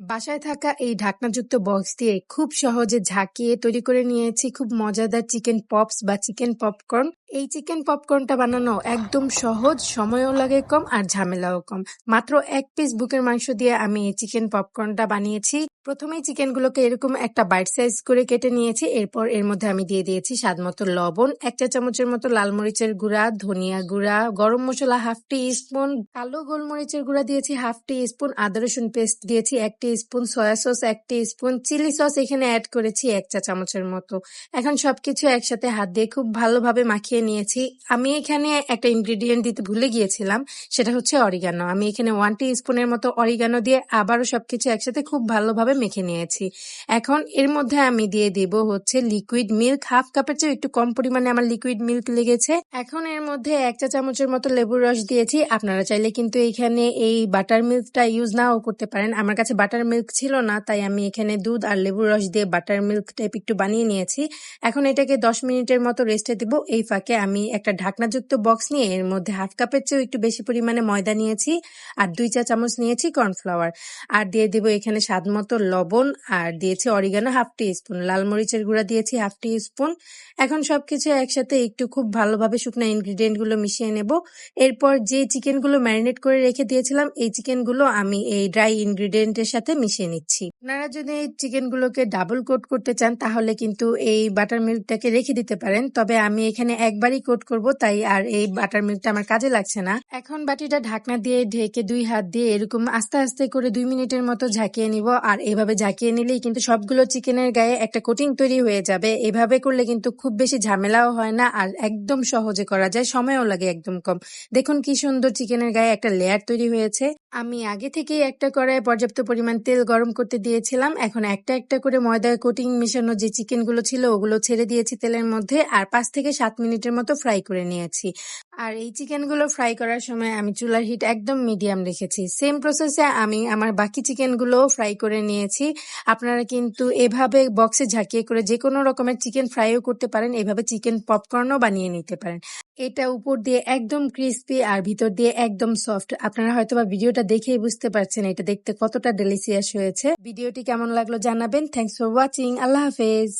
বাসায় থাকা এই ঢাকনাযুক্ত বক্স দিয়ে খুব সহজে ঝাঁকিয়ে তৈরি করে নিয়েছি। খুব মজাদার চিকেন পপস বা চিকেন পপকর্ন এই চিকেন পপকর্নটা বানানো একদম সহজ, সময়ও লাগে কম আর ঝামেলাও কম। মাত্র এক পিস বুকের মাংস দিয়ে আমি এই চিকেন পপকর্নটা বানিয়েছি। প্রথমেই চিকেনগুলোকে এরকম একটা বাইট সাইজ করে কেটে নিয়েছি। এরপর এর মধ্যে আমি দিয়ে দিয়েছি স্বাদ মতো লবণ এক চা চামচের মতো লাল মরিচের গুঁড়া, ধনিয়া গুঁড়া, গরম মশলা হাফ টি স্পুন কালো গোলমরিচের গুঁড়া দিয়েছি হাফ টি স্পুন আদা রসুন পেস্ট দিয়েছি এক টি স্পুন সয়া সস এক টি স্পুন চিলি সস এখানে অ্যাড করেছি এক চা চামচের মতো। এখন সবকিছু একসাথে হাত দিয়ে খুব ভালোভাবে মাখিয়ে নিয়েছি। আমি এখানে একটা ইনগ্রিডিয়েন্ট দিতে ভুলে গিয়েছিলাম, সেটা হচ্ছে অরিগানো আমি এখানে ওয়ান টি স্পুনের মতো অরিগানো দিয়ে আবারও সবকিছু একসাথে খুব ভালোভাবে মেখে নিয়েছি। এখন এর মধ্যে আমি দিয়ে দিব হচ্ছে লিকুইড মিল্ক হাফ কাপের চেয়ে একটু কম পরিমাণে আমার লিকুইড মিল্ক লেগেছে। এখন এর মধ্যে এক চা চামচের মতো লেবুর রস দিয়েছি। আপনারা চাইলে কিন্তু এখানে এই বাটার মিল্কটা ইউজ নাও করতে পারেন। আমার কাছে বাটার মিল্ক ছিল না, তাই আমি এখানে দুধ আর লেবুর রস দিয়ে বাটার মিল্ক টাইপ একটু বানিয়ে নিয়েছি। এখন এটাকে দশ মিনিটের মতো রেস্টে দিব। এই ফাঁকে আমি একটা ঢাকনাযুক্ত বক্স নিয়ে এর মধ্যে হাফ কাপের চেয়েও একটু বেশি পরিমাণে ময়দা নিয়েছি আর দুই চা চামচ নিয়েছি কর্নফ্লাওয়ার আর দিয়ে দিব এখানে স্বাদ মতো লবণ আর দিয়েছি অরিগানো হাফ টি স্পুন লাল মরিচের গুঁড়া দিয়েছি হাফ টি স্পুন এখন সবকিছু একসাথে একটু খুব ভালোভাবে শুকনো ইনগ্রিডিয়েন্টগুলো মিশিয়ে নেব। এরপর যে চিকেনগুলো ম্যারিনেট করে রেখে দিয়েছিলাম, এই চিকেনগুলো আমি এই ড্রাই ইনগ্রিডিয়েন্টের সাথে মিশিয়ে নিচ্ছি। আপনারা যদি এই চিকেন গুলোকে ডাবল কোট করতে চান, তাহলে কিন্তু এই বাটার মিল্কটাকে রেখে দিতে পারেন। তবে আমি এখানে একবারই কোট করব, তাই আর এই বাটার মিল্কটা আমার কাজে লাগছে না। এখন বাটিটা ঢাকনা দিয়ে ঢেকে দুই হাত দিয়ে এরকম আস্তে আস্তে করে দুই মিনিটের মতো ঝাঁকিয়ে নিব, আর এভাবে ঝাঁকিয়ে নিলেই কিন্তু সবগুলো চিকেনের গায়ে একটা কোটিং তৈরি হয়ে যাবে। এভাবে করলে কিন্তু খুব বেশি ঝামেলাও হয় না, আর একদম সহজে করা যায়, সময়ও লাগে একদম কম। দেখুন কি সুন্দর চিকেনের গায়ে একটা লেয়ার তৈরি হয়েছে। আমি আগে থেকেই একটা কড়াইয়ে পর্যাপ্ত পরিমাণ তেল গরম করতে দিয়েছিলাম। এখন একটা একটা করে ময়দার কোটিং মেশানো যে চিকেনগুলো ছিল, ওগুলো ছেড়ে দিয়েছি তেলের মধ্যে। আর পাঁচ থেকে সাত মিনিটের মতো ফ্রাই করে নিয়েছি। আর এই চিকেনগুলো ফ্রাই করার সময় আমি চুলার হিট একদম মিডিয়াম রেখেছি। সেম প্রসেসে আমি আমার বাকি চিকেনগুলো ফ্রাই করে নিয়েছি। আপনারা কিন্তু এভাবে বক্সে ঝাঁকিয়ে করে যে কোনো রকমের চিকেন ফ্রাইও করতে পারেন। এভাবে চিকেন পপকর্নও বানিয়ে নিতে পারেন। এটা উপর দিয়ে একদম ক্রিস্পি আর ভিতর দিয়ে একদম সফট আপনারা হয়তো বা ভিডিওটা দেখেই বুঝতে পারছেন এটা দেখতে কতটা ডেলিসিয়াস হয়েছে। ভিডিওটি কেমন লাগল জানাবেন। থ্যাংকস ফর ওয়াচিং আল্লাহ হাফেজ।